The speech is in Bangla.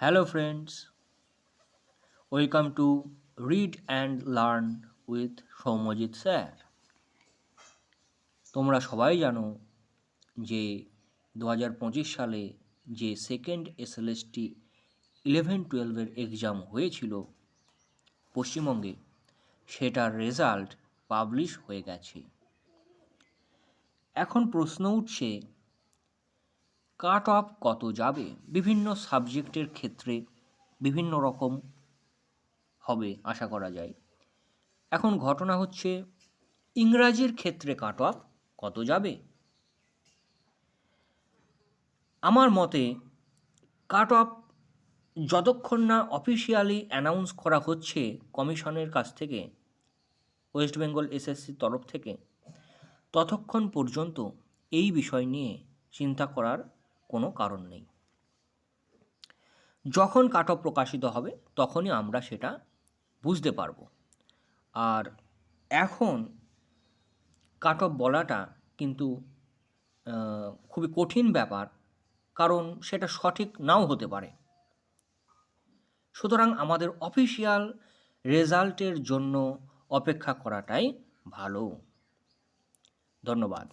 Hello friends welcome to read and learn with Soumyajit sir তোমরা সবাই জানো যে দু হাজার পঁচিশ সালে যে সেকেন্ড এসএলএসটি ইলেভেন টুয়েলভের এক্সাম হয়েছিল পশ্চিমবঙ্গে, সেটার রেজাল্ট পাবলিশ হয়ে গেছে। এখন প্রশ্ন উঠছে কাট অফ কত যাবে? বিভিন্ন সাবজেক্টের ক্ষেত্রে বিভিন্ন রকম হবে, আশা করা যায়। এখন ঘটনা হচ্ছে, ইংরাজির ক্ষেত্রে কাট অফ কত যাবে? আমার মতে, কাট অফ যতক্ষণ না অফিসিয়ালি অ্যানাউন্স করা হচ্ছে কমিশনের কাছ থেকে, ওয়েস্ট বেঙ্গল এসএসসির তরফ থেকে, ততক্ষণ পর্যন্ত এই বিষয় নিয়ে চিন্তা করার কোনো কারণ নেই। যখন কাট অফ প্রকাশিত হবে, তখনই আমরা সেটা বুঝতে পারব। আর এখন কাট অফ বলাটা কিন্তু খুবই কঠিন ব্যাপার, কারণ সেটা সঠিক নাও হতে পারে। সুতরাং আমাদের অফিসিয়াল রেজাল্টের জন্য অপেক্ষা করাটাই ভালো। ধন্যবাদ।